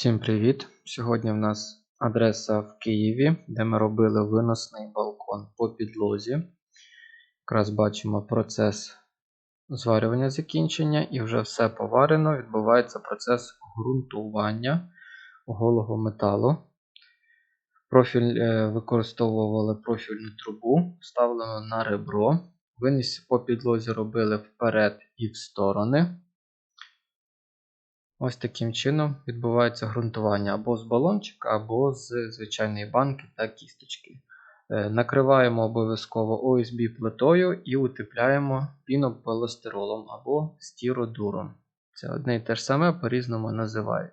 Всім привіт! Сьогодні в нас адреса в Києві, де ми робили виносний балкон по підлозі. Якраз бачимо процес зварювання закінчення і вже все поварено. Відбувається процес ґрунтування голого металу. Профіль е, використовували профільну трубу, вставлено на ребро. Виніс по підлозі робили вперед і в сторони. Ось таким чином відбувається ґрунтування або з балончика, або з звичайної банки та кісточки. Е, Накриваємо обов'язково ОСБ плитою і утепляємо пінополістиролом або стіродуром. Це одне і те ж саме по-різному називають.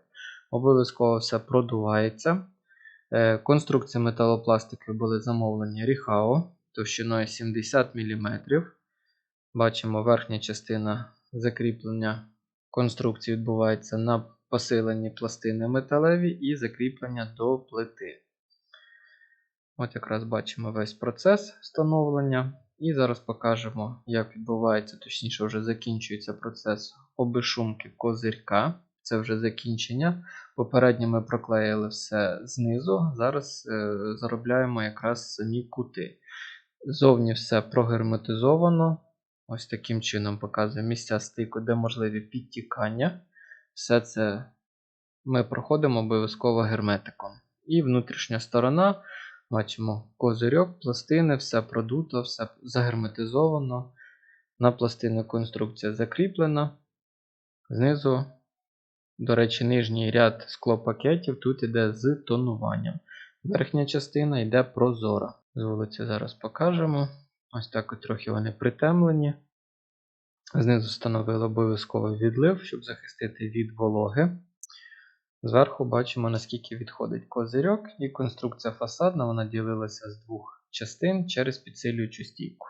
Обов'язково все продувається. Е, Конструкції металопластики були замовлені Ріхао товщиною 70 мм. Бачимо верхня частина закріплення конструкції відбувається на посиленні пластини металеві і закріплення до плити. От якраз бачимо весь процес встановлення. І зараз покажемо, як відбувається, точніше, вже закінчується процес обишумки козирька. Це вже закінчення. Попередньо ми проклеїли все знизу. Зараз е, заробляємо якраз самі кути. Зовні все прогерметизовано. Ось таким чином показує місця стику, де можливі підтікання. Все це ми проходимо обов'язково герметиком. І внутрішня сторона, бачимо козирьок, пластини, все продуто, все загерметизовано. На пластини конструкція закріплена. Знизу, до речі, нижній ряд склопакетів тут йде з тонуванням. Верхня частина йде прозора. З вулиці зараз покажемо. Ось так трохи вони притемлені. Знизу встановили обов'язковий відлив, щоб захистити від вологи. Зверху бачимо, наскільки відходить козирьок, і конструкція фасадна вона ділилася з двох частин через підсилюючу стійку.